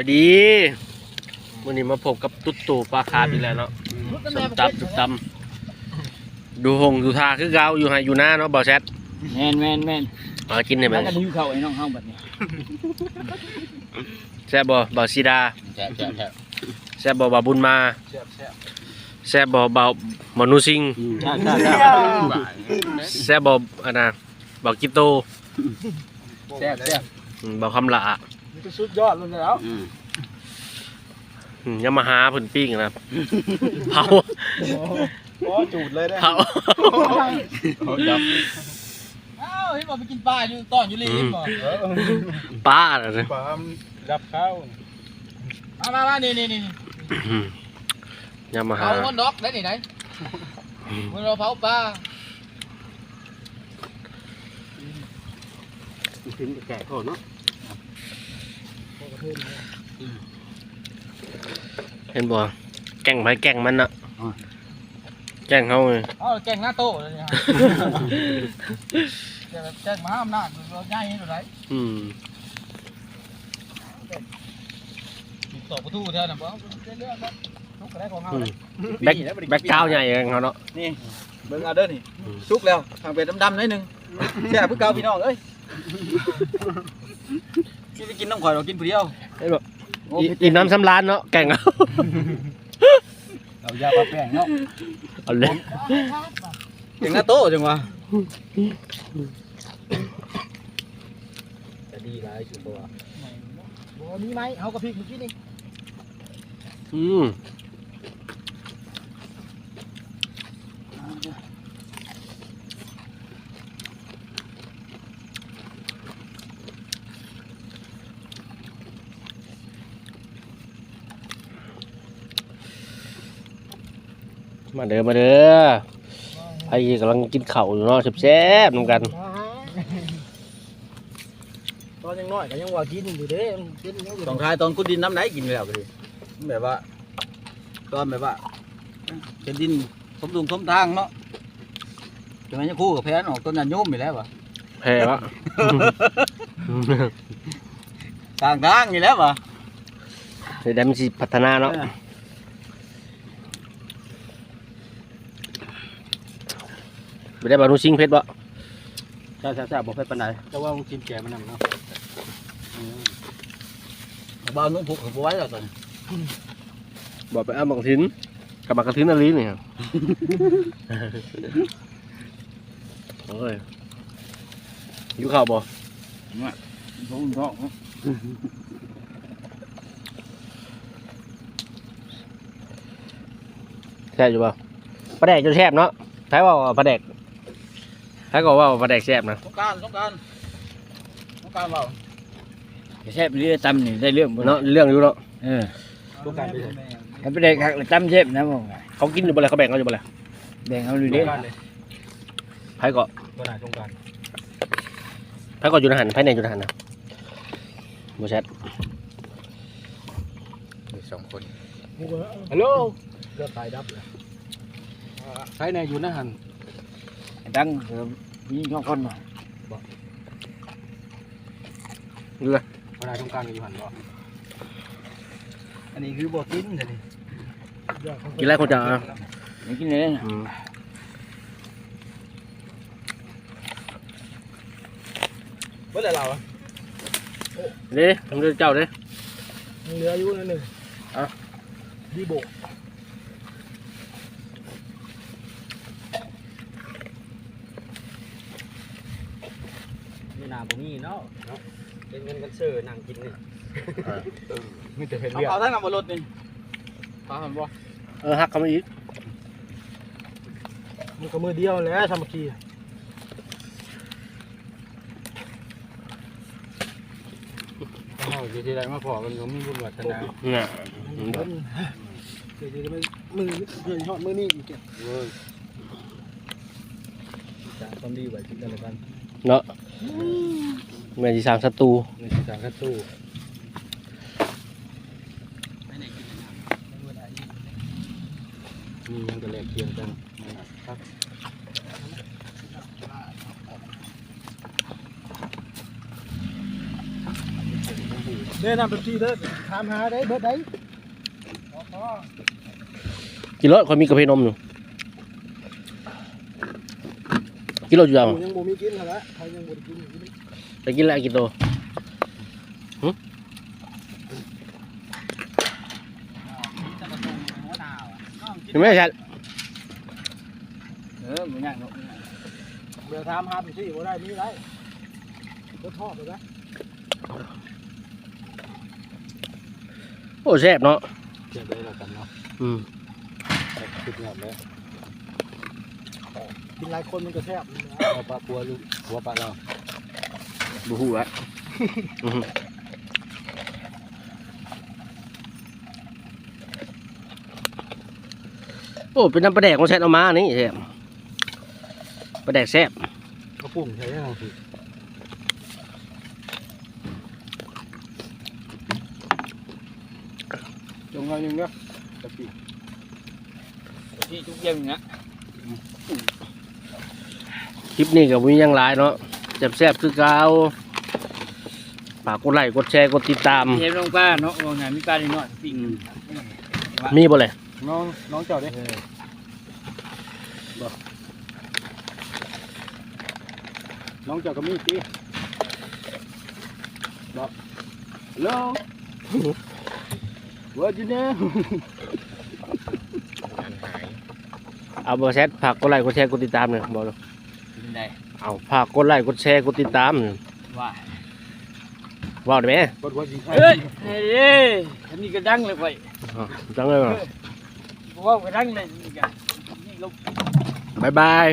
บดีวันนี้มาพบกับตุ๊ดตู่ปลาคาร์ฟอีกแล้วเนาะสมตับสุดตำดูหงดูทาคือเกาอยู่ไฮอยู่หน้าเนาะบ่าวแชทแม่นแม่นแม่นมากินได้ไหมแล้วก็หิวข้าวไอ้น้องเฮาบัดนี้แซ่บบ่บ่าวซีดาแซ่บแซ่บแซ่บแซ่บบ่บ่าวบุญมาแซ่บแซ่บแซ่บบ่บ่าวหมอนูซิงแซ่บแซ่บแซ่บแซ่บบ่อันน่ะบ่าวกิโตแซ่บแซ่บอืมบ่าวคำละ มันก็สุดยอดเลยแล้วอืมยามาหาเพิ่นปิ้งนะเผาโอ้จูดเลยได้เผาเขาจับอ้าวเห็นบ่ไปกินปลาอยู่ตอนอยู่ลีนบ่ป้าน่ะนะปามจับเข้ามามามานี่นี่นี่อืมยามาหาเผาคนดอกได้นี่ไหนเมื่อเราเผาปลาถึงแก่ก่อนเนาะ เห็นบ่แก่งไปแก่งมันน่ะแก่งเฮาไงเอาแกงหน้าโตเลยเนี่ยแกงแกงมหาอำนาจเราใหญ่เท่าไหร่อืมต่อประตูเท่านั้นบ่เรื่องครับทุกกระไรของเฮาอืมเลยแบ็คแบ็คกราวด์ใหญ่เองเขาเนาะนี่เบิ่งเอาเด้อนี่สุกแล้วทางเป็ดดำๆหนิดนึงแซ่บเพื่อเก่าพี่น้องเอ้ย กินไปกินน้ำข่อยเรากินผู้เดียวเห็นบ่อีอิ่มน้ำสำรานเนาะแก่งเอาเรายาปลาแป้งเนาะเอาเลยเก่งหน้าโตจังวะจะดีหลายจุดตัวบ่มีไหมเฮากระพริกเมื่อกี้นี่อืม มาเด้อมาเด้อไอ้กำลังกินข้าวอยู่เนาะแซ่บๆนำกัน ตอนยังน้อยก็ยังว่ากินอยู่เด้กินอยู่ตองทายตอนกุดดินน้ำไหนกินแล้วก็ดีแบบว่า ตอนแบบว่าเป็นดินสมดุลสมทางเนาะจังไงจะคู่กับแพนออกต้นยันโยมไปแล้ววะแพ้วะทางทางนี่แล้ววะเดี๋ยวได้มันสิพัฒนาเนาะ ไม่ได้บานุซิงเพชรบ่ใช่ใช่ใช่บอกให้ปานใดแต่ว่ามึงกินแก่มันนำเนาะบ้านนุ่งผูกกับไว้แล้วตอนบอกไปเอาบักทินกับบักกระทินอะไรนี่ครับโอ้ยอยู่ข้าวบ่ท้องท้องแซ่บอยู่บ่ปลาแดกจนแซ่บเนาะใครว่าว่าปลาแดก ใครก็ว่าปลาแดกแซ่บนะต้องการต้องการต้องการเปล่าแซ่บเรือตำนี่ได้เรื่องบ่เนาะเรื่องอยู่เนาะเออต้องการไปเลยถ้าไปได้คักตำแซ่บนะบ่เขากินอยู่บ่เลยเขาแบ่งเขาอยู่บ่เลยแบ่งเอาดูต้เด้องการเลยไผก็ตัวไหนต้องการไผก็อยู่ในหันไผในอยู่ในหันนะบ่แซ่บสองคนฮัลโหลเลือกตายดับเลยใช้ในอยู่นะหัน ดังเออมีสองคนบ่เรือตัวไหนต้องการอยู่หันบ่อันนี้คือบ่กินเดี๋ยวนี้กินแล้วคนจะเอานี่กินเลยนะอืมเมื่อไรเราอะเด้ทำเรื่องเจ้าเด้เหลืออยู่นั่นหนึ่งอะดีโบ มีนาบ่มีเนาะเป็นเงินกันเชื่อนั่งกินนี่มีแต่เห็นเลือดเอาทั้งนำบนรถนี่ตามบ่เออฮักเขามาอีกมันก็มือเดียวแล้วสามัคคีอ้าวอยู่ที่ใดมาพอกันก็มีบุญวัฒนาน่ะเดี๋ยวจะไม่มือเพื่อนทอดมือนี่อีกแกเว้ยจางความดีไว้ที่กันแล้วกัน เนาะแม่นสิสร้างศัตรูในที่จางกันตู้มียังกระแลกเคียงกันครับเด้นำเป็นที่เด้อถามหาได้เบิดได้ กินรถคนมีกระเพาะนมอยู่ กินรถอยู่ยังยังบ่มีกินเหรอใครยังบ่ได้กินอยู่นี่ไปกินอะไรกินโตหึเห็นไหมชัดเออมันยากเนาะเดี๋ยวถามหาเป็นที่บ่ได้มีได้ก็ทอดไปได้โอ้แซ่บเนาะเจ็บได้แล้วกันเนาะอืมคิดงานเลย กินหลายคนมันก็แซ่บเอาปลาปัวลูกหัวปลาเราบูฮูอะอือหือโอ้เป็นน้ำปลาแดกของแซ่บเอามานี่แซ่บปลาแดกแซ่บก็ปุ่งใช่ไหมครับพี่จงหน่อยหนึงเนาะตะกี้ตะกี้จุกเยี่ยมเนี้ยค ลิปนี้กับวิยังหลายเนาะแซ่บๆคือเก่าฝากกดไลค์กดแชร์กดติดตามเห็นลงป้าเนาะว่าไงมีป้าดีเนาะปิ้งมีบ่เลยน้องน้องเจ้าเด้บ่น้องเจ้าก็มีตีบ่ฮัลโหล What you know เอาบอแชทฝากกดไลค์กดแชร์กดติดตามเนี่ยบอกเลย เป็นไงเอาฝากกดไลค์กดแชร์กดติดตามเนี่ยว่าว่าได้ไหมบดว่ายิงเฮ้ยเฮ้ยอันนี้ก็ดังเลยไปอ๋อจังเลยว่ะว่าก็ดังเลยนี่กันนี่ลบบ๊ายบาย